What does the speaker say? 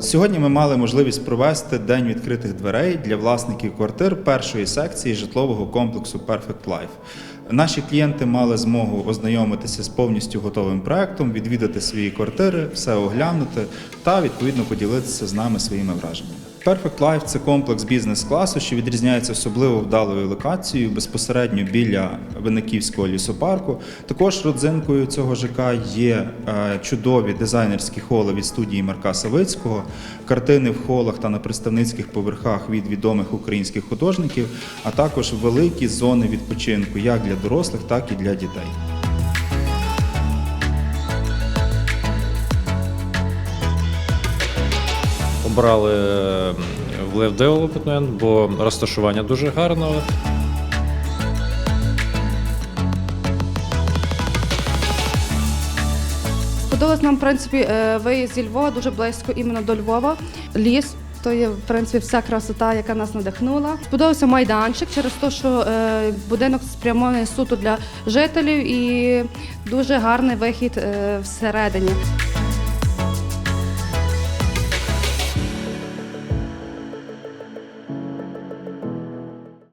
Сьогодні ми мали можливість провести день відкритих дверей для власників квартир першої секції житлового комплексу Perfect Life. Наші клієнти мали змогу ознайомитися з повністю готовим проектом, відвідати свої квартири, все оглянути та відповідно поділитися з нами своїми враженнями. Perfect Life – це комплекс бізнес-класу, що відрізняється особливо вдалою локацією безпосередньо біля Винниківського лісопарку. Також родзинкою цього ЖК є е, чудові дизайнерські холи від студії Марка Савицького, картини в холах та на представницьких поверхах від відомих українських художників, а також великі зони відпочинку як для дорослих, так і для дітей. Обрали в Live Development, бо розташування дуже гарне. Сподобалось нам, в принципі, е, виїзд зі Львова дуже близько іменно до Львова. Ліс. То є в принципі вся красота, яка нас надихнула. Сподобався майданчик через те, що е, будинок спрямований суто для жителів і дуже гарний вихід е, всередині.